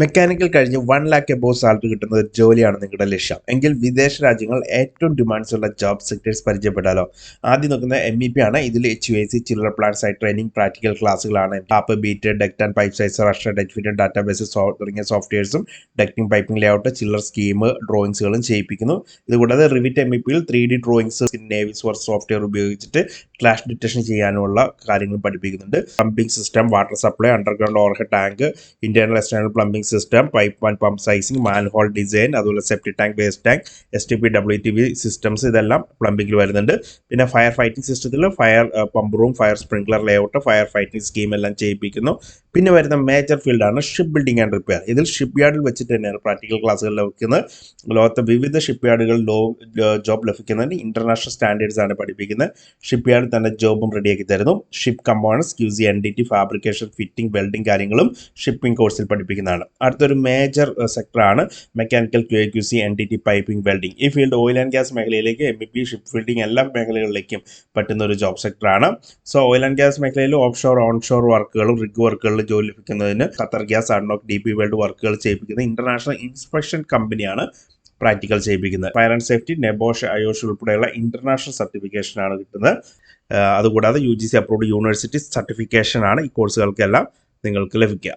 Mechanical കഴിഞ്ഞ് one lakh above salary കിട്ടുന്ന ഒരു ജോലിയാണ് നിങ്ങളുടെ ലക്ഷ്യം. എങ്കിൽ വിദേശ രാജ്യങ്ങൾ ഏറ്റവും ഡിമാൻഡ്സ് ഉള്ള ജോബ് സെക്ടേഴ്സ് പരിചയപ്പെടാലോ. ആദ്യം നോക്കുന്ന എം ഇ പി ആണ്. ഇതിൽ H U A C chiller plans ആയി training practical ക്ലാസ്സുകളാണ് tap beat duct and pipe size Rasha ഡെക്ഫിറ്റ് ഡാറ്റാബേസ് തുടങ്ങിയ സോഫ്റ്റ്വെയർസും ducting piping layout chiller scheme ഡ്രോയിങ്സുകളും ചെയ്യിപ്പിക്കുന്നു. ഇതുകൂടാതെ റിവിറ്റ് എം ഇ പിയിൽ three D drawings Navis work software ഉപയോഗിച്ചിട്ട് clash detection ചെയ്യാനുള്ള കാര്യങ്ങൾ പഠിപ്പിക്കുന്നുണ്ട്. Pumping system water supply underground overhead tank internal external plumbing system pipe and pump sizing manhole design അതുപോലെ septic tank base tank S T P W T V systems ഇതെല്ലാം പ്ലംബിംഗിൽ വരുന്നുണ്ട്. പിന്നെ fire fighting സിസ്റ്റത്തിൽ fire pump room fire sprinkler layout fire fighting scheme എല്ലാം ചെയ്യിപ്പിക്കുന്നു. പിന്നെ വരുന്ന മേജർ ഫീൽഡാണ് ഷിപ്പ് ബിൽഡിംഗ് ആൻഡ് റിപ്പയർ ഇതിൽ ഷിപ്പ് യാർഡിൽ വെച്ചിട്ട് തന്നെയാണ് പ്രാക്ടിക്കൽ ക്ലാസ്സുകൾ ലഭിക്കുന്നത് ലോകത്തെ വിവിധ ഷിപ്പ് യാർഡുകളിൽ ലോ ജോബ് ലഭിക്കുന്നതിന് ഇന്റർനാഷണൽ സ്റ്റാൻഡേർഡ്സ് ആണ് പഠിപ്പിക്കുന്നത്. ഷിപ്പ് യാർഡിൽ തന്നെ ജോബും റെഡിയാക്കി തരുന്നു. Ship components Q C N D T fabrication fitting welding കാര്യങ്ങളും ഷിപ്പിംഗ് കോഴ്സിൽ പഠിപ്പിക്കുന്നതാണ്. അടുത്തൊരു major സെക്ടറാണ് mechanical Q Q C N D T piping welding ഈ ഫീൽഡ് ഓയിൽ ആൻഡ് ഗ്യാസ് മേഖലയിലേക്ക് M B P ship fielding എല്ലാ മേഖലകളിലേക്കും പറ്റുന്ന ഒരു ജോബ് സെക്ടറാണ് സോ ഓയിൽ ആൻഡ് ഗ്യാസ് മേഖലയിൽ ഓഫ് ഷോർ ഓൺ ഷോർ വർക്കുകളും റിഗ് വർക്കുകളിൽ ജോലി ലഭിക്കുന്നതിന് Qatar gas ADNOC D P World വർക്കുകൾ ചെയ്യിപ്പിക്കുന്ന ഇന്റർനാഷണൽ ഇൻസ്പെക്ഷൻ കമ്പനിയാണ് practical ചെയ്യിപ്പിക്കുന്നത്. Fire and safety NEBOSH IOSH ഉൾപ്പെടെയുള്ള ഇന്റർനാഷണൽ സർട്ടിഫിക്കേഷൻ ആണ് കിട്ടുന്നത്. അതുകൂടാതെ U G C approved university certification ആണ് ഈ കോഴ്സുകൾക്കെല്ലാം നിങ്ങൾക്ക് ലഭിക്കുക.